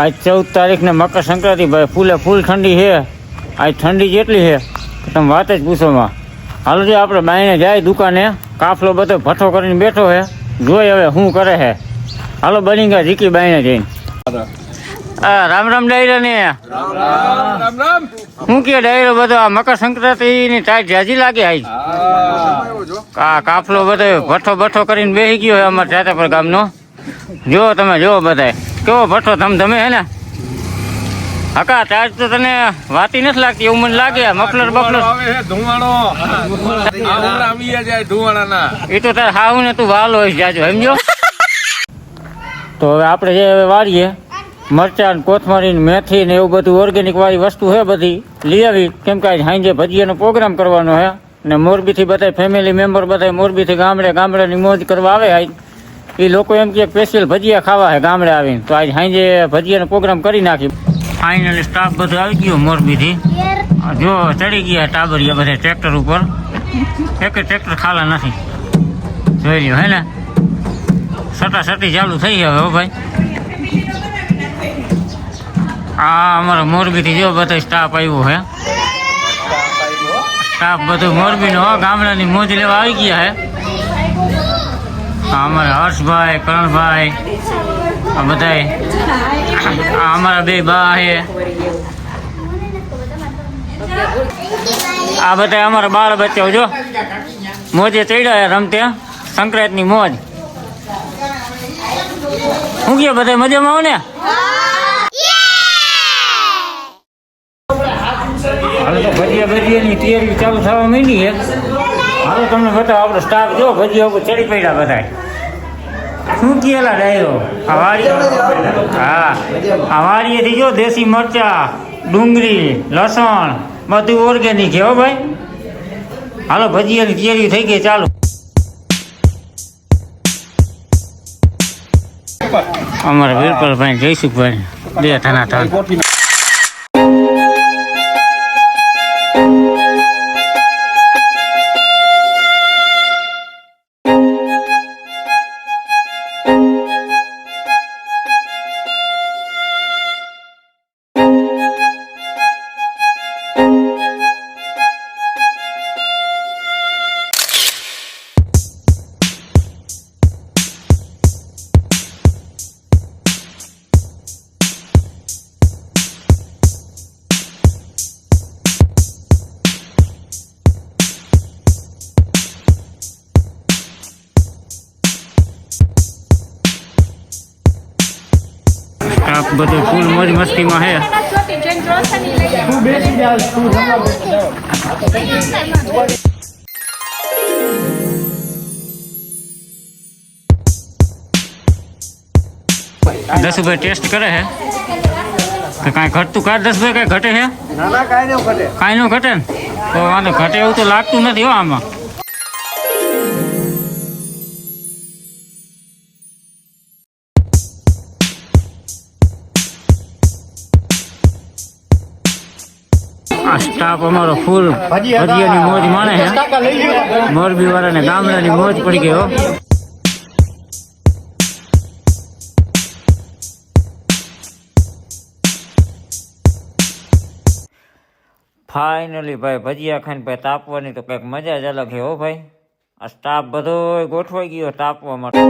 આજ ચૌદ તારીખને મકર સંક્રાંતિ ભાઈ. ફૂલે ફૂલ ઠંડી છે. આજ ઠંડી જેટલી છે તમે વાત જ પૂછોમાં હાલો જો આપણે બાઈને જાય દુકાને કાફલો બધો ભઠ્ઠો કરીને બેઠો છે. જોઈ હવે શું કરે છે. હાલો બની ગયા જીકી બાઈને જઈને. રામ રામ ડાયરા ને. હું કે ડાયરો બધો આ મકર સંક્રાંતિ ની ટાઈટ જાજી લાગે આજ કાફલો બધો ભઠ્ઠો ભઠ્ઠો કરીને બેસી ગયો અમારા અમારા જાતાપર ગામનો. જો તમે જો બધા કેવો ભઠ્ઠો ધમ તમે હે ને? હકા ચાર્જ તો તને વાતી નથી લાગતી એવું મને લાગે મફલર બફલર. ધુવાણો. એ તો તાર હાવ ને તું વાલ હોય જાજો સમજો? તો હવે આપણે જે હવે વાળીએ મરચાં ને કોથમરી ને મેથી ને એવું બધું ઓર્ગેનિક વાળી વસ્તુ છે બધી લઈ આવી. કેમ કે સાંજે ભજીયાનો પ્રોગ્રામ કરવાનો છે ને મોરબીથી બધા ફેમિલી મેમ્બર બધા મોરબીથી ગામડે ગામડેની મોજ કરવા આવે આજ. એ લોકો એમ કે સ્પેશિયલ ભજીયા ખાવા છે ગામડે આવીને. તો આજે સાંજે ભજીયાનો પ્રોગ્રામ કરી નાખી. ફાઇનલી સ્ટાફ બધો આવી ગયો મોરબીથી. જો ચડી ગયા ટાબરિયા બધા ટ્રેક્ટર ઉપર. એક ટ્રેક્ટર ખાલા નથી. જોઈ લ્યો હે ને? સટા સટી ચાલુ થઈ હવે હો ભાઈ. આ અમારો મોરબીથી જો બધો સ્ટાફ આવ્યો હે સ્ટાફ બધું મોરબીનો હો ગામડાની મોજ લેવા આવી ગયા હે અમારા હર્ષભાઈ, કરણભાઈ, આ બધા અમારા બે બા હે આ બધા અમારા બાળ બચ્ચાઓ જો. મોજે ચડ્યા રમતે સંક્રાંતની મોજ. હું કે બધા મજામાં આવો ને? હાલો તો ભજીયા ભજીયાની તૈયારી ચાલુ થવા માંડી છે. હાલો તમને બતાવો, આપણો સ્ટાફ જો ભજીયા ચડી પડ્યા બધા શું કેલા ડાયરો? આ હા. આ વાડીએથી જો દેશી મરચા ડુંગળી લસણ બધું ઓર્ગેનિક છે હો ભાઈ. હાલો ભજીયાની તૈયારી થઈ ગઈ ચાલુ. અમારા વીરપલભાઈ જયસુખભાઈ બે થના થન આ બધું ફૂલ મોજ મસ્તીમાં હે. છોટી જૈન રોશની લઈ દસુભાઈ ટેસ્ટ કરે છે કે કાંઈ ઘટતું કાઢ દસભાઈ કાંઈ ઘટે છે ના ના કાંઈ નહીં ઘટે. કાંઈ ન ઘટે ને? તો વાંધો ઘટે એવું તો લાગતું નથી હો આમાં. આ સ્ટાફ અમારો ફૂલ ભજીયાની મોજ માણે છે. મોરબી વાળાને ગામડાની મોજ પડી ગયો ફાઇનલી ભાઈ ભજીયા ખાઈને ભાઈ તાપવાની તો કંઈક મજા જ અલગ છે હો ભાઈ. આ સ્ટાફ બધો ગોઠવાઈ ગયો તાપવા માટે.